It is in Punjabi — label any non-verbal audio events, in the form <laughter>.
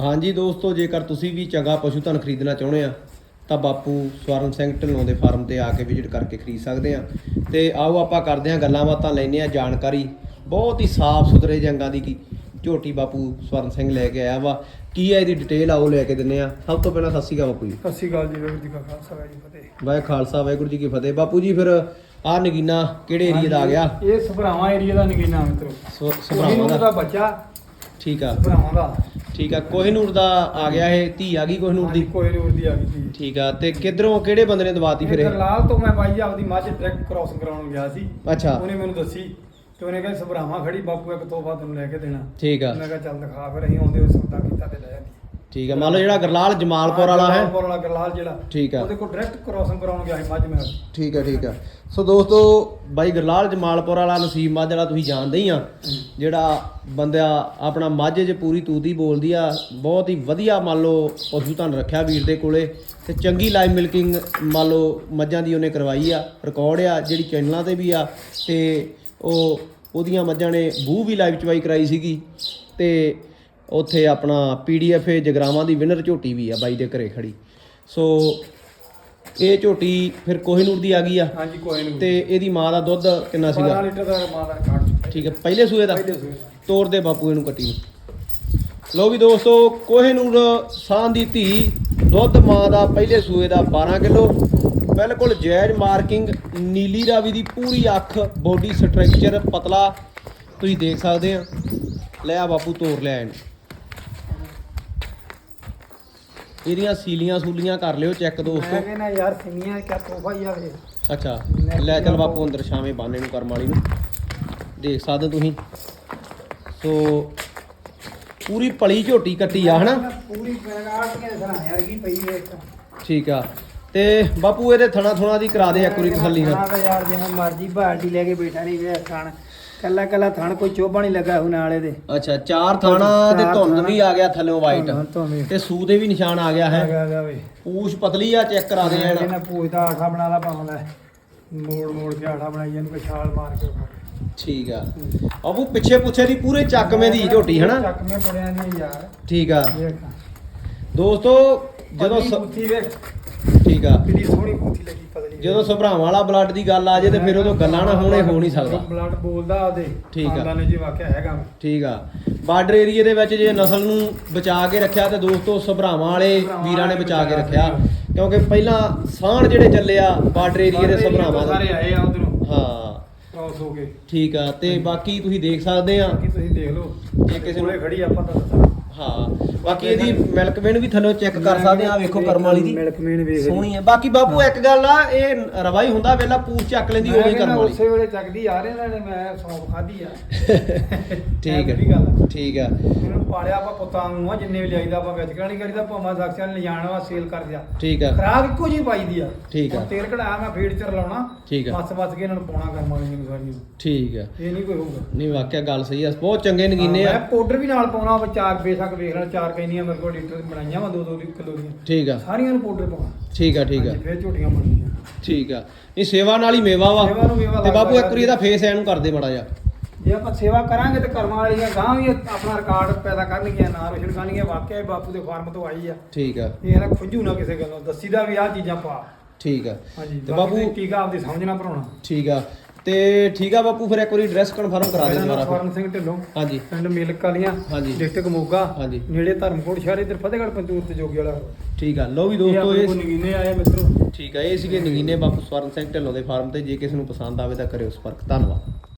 ਹਾਂਜੀ ਦੋਸਤੋ ਜੇਕਰ ਤੁਸੀਂ ਵੀ ਚੰਗਾ ਪਸ਼ੂ ਧਨ ਖਰੀਦਣਾ ਚਾਹੁੰਦੇ ਆ ਤਾਂ ਬਾਪੂ ਸਵਰਨ ਸਿੰਘ ਢਿੱਲੋਂ ਦੇ ਫਾਰਮ ਤੇ ਆ ਕੇ ਵਿਜ਼ਿਟ ਕਰਕੇ ਖਰੀਦ ਸਕਦੇ ਆ। ਤੇ ਆਓ ਆਪਾਂ ਕਰਦੇ ਆ ਗੱਲਾਂ ਬਾਤਾਂ ਲੈਨੇ ਆ ਜਾਣਕਾਰੀ। ਬਹੁਤ ਹੀ ਸਾਫ਼ ਸੁਥਰੇ ਜੰਗਾਂ ਦੀ ਕੀ ਝੋਟੀ ਬਾਪੂ ਸਵਰਨ ਸਿੰਘ ਲੈ ਕੇ ਆਇਆ ਵਾ। ਕੀ ਹੈ ਇਹਦੀ ਡਿਟੇਲ ਆਓ ਲੈ ਕੇ ਦਿੰਨੇ ਆ। ਸਭ ਤੋਂ ਪਹਿਲਾਂ ਸਤਿ ਸ਼੍ਰੀ ਅਕਾਲ ਬਾਪੂ ਜੀ। ਸਤਿ ਸ਼੍ਰੀ ਅਕਾਲ ਜੀ ਵਾਹਿਗੁਰੂ ਜੀ ਕਾ ਖਾਲਸਾ ਵਾਹਿਗੁਰੂ ਜੀ ਕੀ ਫਤਿਹ। ਵਾਹਿ ਖਾਲਸਾ ਵਾਹਿਗੁਰੂ ਜੀ ਕੀ ਫਤਿਹ। ਬਾਪੂ ਜੀ ਫਿਰ ਆ ਨਗੀਨਾ ਕਿਹੜੇ ਏਰੀਆ ਦਾ ਆ ਗਿਆ? ਇਹ ਸਭਰਾਵਾਂ ਏਰੀਆ ਦਾ ਨਗੀਨਾ ਮਿੱਤਰੋ। ਸਭਰਾਵਾਂ ਦਾ ਬੱਚਾ। ਠੀਕ ਆ। ਸਭਰਾਵਾਂ ਦਾ। ਠੀਕ ਆ ਕੋਹਿਨੂਰ ਦਾ ਆ ਗਿਆ ਇਹ ਧੀ ਆ ਗਈ ਕੋਹਿਨੂਰ ਦੀ? ਕੋਈ ਨੂਰ ਦੀ ਆ ਗਈ ਸੀ ਠੀਕ ਆ ਤੇ ਕਿੱਧਰੋਂ ਕਿਹੜੇ ਬੰਦੇ ਨੇ ਦਵਾਤੀ ਫਿਰ ਇਹ? ਕਰਲਾਲ ਤੋਂ ਮੈਂ ਬਾਈ ਆਪਦੀ ਮੱਝ ਟਰੈਕ ਕ੍ਰਾਸ ਕਰਾਉਣ ਗਿਆ ਸੀ। ਅੱਛਾ। ਉਹਨੇ ਮੈਨੂੰ ਦੱਸੀ ਤੇ ਉਹਨੇ ਕਿਹਾ ਸਭਰਾਵਾਂ ਖੜੀ ਬਾਪੂ ਇੱਕ ਤੋਹਫਾ ਤੈਨੂੰ ਲੈ ਕੇ ਦੇਣਾ। ਠੀਕ ਆ। ਮੈਂ ਕਿਹਾ ਚੱਲ ਦਿਖਾ ਫਿਰ ਅਸੀਂ ਆਉਂਦੇ ਹੋਏ ਸੌਦਾ ਕੀਤਾ ਤੇ ਲੈ ਆਂਦੀ ਠੀਕ ਆ ਮੰਨ ਲਓ ਜਿਹੜਾ ਗਰਲਾਲ ਜਮਾਲਪੁਰ ਵਾਲਾ ਹੈ। ਜਮਾਲਪੁਰ ਵਾਲਾ ਕਰਲਾਲ ਜਿਹੜਾ ਠੀਕ ਆ ਉਹਦੇ ਕੋਲ ਡਾਇਰੈਕਟ ਕ੍ਰਾਸਿੰਗ ਕਰਾਉਣ ਗਿਆ ਸੀ ਮੱਝ ਮੈਂ। ਠੀਕ ਆ ਠੀਕ ਆ ਸੋ ਦੋਸਤੋ ਬਾਈ ਗਰਲਾਲ ਜਮਾਲਪੁਰ ਵਾਲਾ ਨਸੀਬ ਮੱਝ ਵਾਲਾ ਤੁਸੀਂ ਜਾਣਦੇ ਹੀ ਆ। ਜਿਹੜਾ ਬੰਦਾ ਆਪਣਾ ਮਾਝੇ 'ਚ ਪੂਰੀ ਤੂਤੀ ਬੋਲਦੀ ਆ ਬਹੁਤ ਹੀ ਵਧੀਆ ਮੰਨ ਲਓ ਪਸ਼ੂ ਧਨ ਰੱਖਿਆ ਵੀਰ ਦੇ ਕੋਲੇ। ਤੇ ਚੰਗੀ ਲਾਈਵ ਮਿਲਕਿੰਗ ਮੰਨ ਲਓ ਮੱਝਾਂ ਦੀ ਉਹਨੇ ਕਰਵਾਈ ਆ ਰਿਕਾਰਡ ਆ ਜਿਹੜੀ ਚੈਨਲਾਂ ਤੇ ਵੀ ਆ। ਤੇ ਉਹ ਉਹਦੀਆਂ ਮੱਝਾਂ ਨੇ ਬੂ ਵੀ ਲਾਈਵ ਚਵਾਈ ਕਰਾਈ ਸੀਗੀ। ਤੇ ਉੱਥੇ ਆਪਣਾ ਪੀਡੀਐਫ ਜਗਰਾਵਾਂ ਦੀ ਵਿਨਰ ਝੋਟੀ ਵੀ ਆ ਬਾਈ ਦੇ ਘਰੇ ਖੜੀ। ਸੋ ਇਹ ਝੋਟੀ ਫਿਰ ਕੋਹਿਨੂਰ ਦੀ ਆ ਗਈ ਆ। ਹਾਂਜੀ ਕੋਈ ਨਹੀਂ ਤੇ ਇਹਦੀ ਮਾਂ ਦਾ ਦੁੱਧ ਕਿੰਨਾ 12 ਸੀਗਾ ਲੀਟਰ ਦਾ ਮਾਂ ਦਾ ਕਾਰਡ ਠੀਕ ਹੈ ਪਹਿਲੇ ਸੂਏ ਦਾ? ਪਹਿਲੇ ਸੂਏ ਦਾ। ਤੋੜ ਦੇ ਬਾਪੂ ਇਹਨੂੰ ਕੱਟੀ ਨੂੰ। ਲੋ ਵੀ ਦੋਸਤੋ ਕੋਹਿਨੂਰ ਸਾਂ ਦੀ ਧੀ ਦੁੱਧ ਮਾਂ ਦਾ ਪਹਿਲੇ ਸੂਏ ਦਾ 12 ਕਿਲੋ। ਬਿਲਕੁਲ ਜਾਇਜ਼ ਮਾਰਕਿੰਗ ਨੀਲੀ ਰਾਵੀ ਦੀ ਪੂਰੀ ਅੱਖ ਬੋਡੀ ਸਟਰਕਚਰ ਪਤਲਾ। ਤੁਸੀਂ ਦੇਖ ਸਕਦੇ ਆ। ਲੈ ਆ ਬਾਪੂ ਤੋੜ ਲਿਆ ਇਹਨੂੰ। ਇਹਦੀਆਂ ਸੀਲੀਆਂ ਸੂਲੀਆਂ ਕਰ ਲਿਓ ਚੈੱਕ ਮੈਂ ਦੋਸਤੋ। ਕਹਿੰਦਾ ਯਾਰ ਸਿੰਗੀਆਂ ਕਿਆ ਤੋਹਫਾ ਹੀ ਆਵੇ ਅੱਛਾ ਲੈ ਚੱਲ ਬਾਪੂ ਅੰਦਰ ਛਾਵੇਂ ਬਾਨੇ ਨੂੰ ਕਰਮ ਵਾਲੀ ਨੂੰ। ਦੇਖ ਸਕਦੇ ਹੋ ਤੁਸੀਂ। ਸੋ ਪੂਰੀ ਪਲੀ ਝੋਟੀ ਕੱਟੀ ਆ ਹਨਾ? ਪੂਰੀ ਗਰਗਾਟ ਕੇ ਸਰਾਂ ਯਾਰ ਕੀ ਪਈ ਵੇਖ ਠੀਕ ਆ। ਤੇ ਬਾਪੂ ਇਹਦੇ ਥਣਾ ਥੁਣਾ ਦੀ ਕਰਾ ਦੇ ਇੱਕ ਵਾਰੀ ਤਸੱਲੀ ਨਾਲ। ਯਾਰ ਜਿਵੇਂ ਮਰਜ਼ੀ ਬਾਲਟੀ ਲੈ ਕੇ ਬੈਠਾ ਨਹੀਂ ਵੇ ਥਣ ਕੱਲਾ ਕੱਲਾ ਥਣ ਕੋਈ ਚੋਬਾ ਨਹੀਂ ਲੱਗਾ ਹੁਣ ਨਾਲੇ ਦੇ। ਅੱਛਾ ਚਾਰ ਥਾਣਾ ਤੇ ਧੁੰਦ। ਵੀ ਆ ਗਿਆ ਥੱਲੇੋਂ ਵਾਈਟ ਵੀ। ਤੇ ਸੂ ਦੇ ਵੀ ਨਿਸ਼ਾਨ ਆ ਗਿਆ ਹੈ। ਹੈਗਾ ਗਾ ਵੇ। ਪੂਛ ਪਤਲੀ ਆ ਚੈੱਕ ਕਰਾ ਦੇ ਇਹਨਾਂ ਐਨ ਪੂਛਦਾ ਆਠਾ ਬਣਾ ਲਾ ਪਾਉਂਦਾ ਮੋੜ ਮੋੜ ਕੇ ਆਠਾ ਬਣਾਈ ਇਹਨੂੰ ਕੋਈ ਛਾਲ ਮਾਰ ਕੇ ਠੀਕ ਆ। ਬਾਪੂ ਪਿੱਛੇ ਪੁੱਛੇ ਦੀ ਪੂਰੇ ਚੱਕਵੇਂ ਦੀ ਝੋਟੀ ਹਨਾ? ਚੱਕ ਮੇ ਬੜਿਆਂ ਦੀ ਯਾਰ। ਠੀਕ ਆ। ਵੇਖ ਦੋਸਤੋ ਜਦੋਂ ਸ- ਕੁੱਤੀ ਵੇਖ। ਠੀਕ ਆ। ਕਿੰਨੀ ਸੋਹਣੀ ਕੁੱਤੀ ਲੱਗੀ ਪਤਲੀ ਜਦੋਂ ਸਭਰਾਵਾਂ ਵਾਲਾ ਬਲੱਡ ਦੀ ਗੱਲ ਆ ਜੇ ਤੇ ਫਿਰ ਉਦੋਂ ਗੱਲਾਂ ਨਾ ਹੋਣੇ ਹੋ ਨਹੀਂ ਸਕਦਾ। ਬਲੱਡ ਬੋਲਦਾ ਉਹਦੇ ਠੀਕ ਆ। ਖਾਨਦਾਨੀ ਜੀ ਵਾਕਿਆ ਹੈਗਾ। ਠੀਕ ਆ। ਬਾਰਡਰ ਏਰੀਏ ਦੇ ਵਿੱਚ ਜੇ ਨਸਲ ਨੂੰ ਬਚਾ ਕੇ ਰੱਖਿਆ ਤੇ ਦੋਸਤੋ ਸਭਰਾਵਾਂ ਵਾਲੇ ਵੀਰਾਂ ਨੇ ਬਚਾ ਕੇ ਰੱਖਿਆ। ਕਿਉਂਕਿ ਪਹਿਲਾਂ ਸਾਣ ਜਿਹੜੇ ਚੱਲੇ ਆ ਬਾਰਡਰ ਏਰੀਏ ਦੇ ਸਭਰਾਵਾਂ ਸਾਰੇ ਦੇ। ਆਏ ਆ ਉਧਰੋਂ। ਹਾਂ। ਕ੍ਰਾਸ ਹੋ ਕੇ। ਠੀਕ ਆ। ਤੇ ਬਾਕੀ ਤੁਸੀਂ ਦੇਖ ਸਕਦੇ ਆ। ਤੁਸੀਂ ਦੇਖ ਲਓ। ਜੇ ਕਿਸੇ ਨੂੰ- ਕੋਲੇ ਖੜੀ ਆਪਾਂ ਤਾਂ ਦੱਸਾਂ ਹਾਂ। ਬਾਕੀ ਇਹਦੀ ਮਿਲਕ ਵੇਨ ਵੀ ਥੱਲੇ ਚੈੱਕ ਕਰ ਸਕਦੇ ਆ ਵੇਖੋ ਕਰਮ ਵਾਲੀ ਦੀ। ਮਿਲਕ ਮੇਨ ਵੇਖ ਸੋਹਣੀ ਹੈ। ਬਾਕੀ ਬਾਪੂ ਇੱਕ ਗੱਲ ਆ ਇਹ ਰਵਾਈ ਹੁੰਦਾ ਵੇਲਾ ਪੂਛ ਚੱਕ ਲੈਂਦੀ ਉਹ ਵੀ ਕਰਮ ਵਾਲੀ। ਉਸੇ ਵੇਲੇ ਚੱਕਦੀ ਆ ਰਹੇ ਨੇ ਮੈਂ ਸੌਂਫ ਖਾਧੀ ਆ। <laughs> ਠੀਕ ਹੈ। ਠੀਕ ਆ। ਇਹਨੂੰ ਪਾਲਿਆ ਆਪਾਂ ਪੁੱਤਾਂ ਨੂੰ ਆ ਜਿੰਨੇ ਵੀ ਲਿਆਈਦਾ ਆਪਾਂ ਵਿੱਚ ਨਹੀਂ ਕਰੀਦਾ ਭਾਵੇਂ ਸਾਖਿਆਂ ਨੇ ਲਿਜਾਣਾ ਵਾ ਸੇਲ ਕਰ ਦਿਆ। ਠੀਕ ਆ। ਖਰਾਬ ਇੱਕੋ ਜਿਹੀ ਪਾਈ ਦੀ ਆ। ਠੀਕ ਆ। ਹੁਣ ਤੇਲ ਕਢਾਇਆ ਮੈਂ ਫੀਡ ਚ ਰਲਾਉਣਾ ਠੀਕ ਆ। ਮੱਸ ਮੱਸ ਕੇ ਇਹਨਾਂ ਨੂੰ ਪਾਉਣਾ ਕਰਮ ਵਾਲੀ ਨੂੰ ਸਾਰੀ ਨੂੰ। ਠੀਕ ਆ। ਇਹ ਨਹੀਂ ਕੋਈ ਹੋਊਗਾ। ਨਹੀਂ ਵਾਕਿਆ ਗੱਲ ਸਹੀ ਆ। ਬਹੁਤ ਚੰਗੇ ਨਗੀਨੇ ਮੈਂ ਆ ਪਾਊਡਰ ਵੀ ਨਾਲ ਪਾਉਣਾ ਵਾ ਚਾਰ ਬੇਸ਼ੱਕ ਵੇਖ ਲੈਣ ਚਾਰ ਕੈਨੀਆਂ ਮੇਰੇ ਕੋਲ ਲੀਟਰ ਬਣਾਈਆਂ ਵਾ 2-2 ਕਿਲੋ ਦੀਆਂ ਠੀਕ ਆ। ਸਾਰੀਆਂ ਨੂੰ ਪਾਊਡਰ ਪਾਉਣਾ। ਠੀਕ ਆ ਠੀਕ ਆ। ਹਾਂਜੀ, ਫਿਰ ਝੋਟੀਆਂ ਬਣਦੀਆਂ ਠੀਕ ਆ। ਇਹ ਸੇਵਾ ਨਾਲ ਹੀ ਮੇਵਾ ਵਾ। ਸੇਵਾ ਨੂੰ ਮੇਵਾ ਤੇ ਬਾਪੂ ਇੱਕ ਵਾਰੀ ਇਹਦਾ ਫੇਸ ਐਨ ਕਰਦੇ ਬੜਾ ਜਾ ਜੇ ਆਪਾਂ ਸੇਵਾ ਕਰਾਂਗੇ ਤੇ ਕਰਮਾਂ ਵਾਲੀਆਂ ਗਾਂ ਵੀ ਆਪਣਾ ਰਿਕਾਰਡ ਪੈਦਾ ਕਰਨਗੀਆਂ ਨਾਂ ਰੋਸ਼ਨ ਕਰਨਗੀਆਂ ਵਾਕਿਆ ਬਾਪੂ ਦੇ ਫਾਰਮ ਤੋਂ ਆਈ ਆ। ਠੀਕ ਆ। ਇਹ ਨਾ ਖੁੰਝੂ ਨਾ ਕਿਸੇ ਗੱਲੋਂ ਦੱਸੀਦਾ ਵੀ ਆਹ ਚੀਜ਼ਾਂ ਪਾ। ਠੀਕ ਆ। ਹਾਂਜੀ ਤੇ ਬਾਪੂ ਟੀਕਾ ਆਪਦੀ ਸਮਝਣਾ ਭਰਾਉਣਾ ਠੀਕ ਆ। ਤੇ ਠੀਕ ਆ ਬਾਪੂ ਫਿਰ ਇੱਕ ਵਾਰੀ ਐਡਰੈਸ ਕਨਫਰਮ ਕਰਾ ਦੇ ਦੁਬਾਰਾ ਸਵਰਨ ਸਿੰਘ ਢਿੱਲੋਂ। ਹਾਂਜੀ। ਪਿੰਡ ਮਿਲਕ ਵਾਲੀਆਂ ਹਾਂਜੀ। ਡਿਸਟ੍ਰਿਕਟ ਮੋਗਾ ਹਾਂਜੀ। ਨੇੜੇ ਧਰਮਕੋਟ ਸ਼ਹਿਰ ਇਧਰ ਫਤਿਹਗੜ੍ਹ ਪੰਜੂਰ ਤੇ ਜੋਗੀ ਵਾਲਾ। ਠੀਕ ਆ। ਲਓ ਵੀ ਦੋਸਤੋ ਇਹ ਨਗੀਨੇ ਆਏ ਮਿੱਤਰੋ। ਠੀਕ ਆ ਇਹ ਸੀਗੇ ਨਗੀਨੇ ਬਾਪੂ ਸਵਰਨ ਸਿੰਘ ਢਿੱਲੋਂ ਦੇ ਫਾਰਮ ਤੇ ਜੇ ਕਿਸੇ ਨੂੰ ਪਸੰਦ ਆਵੇ ਤਾਂ ਕਰਿਓ ਸੰਪਰਕ। ਧੰਨਵਾਦ।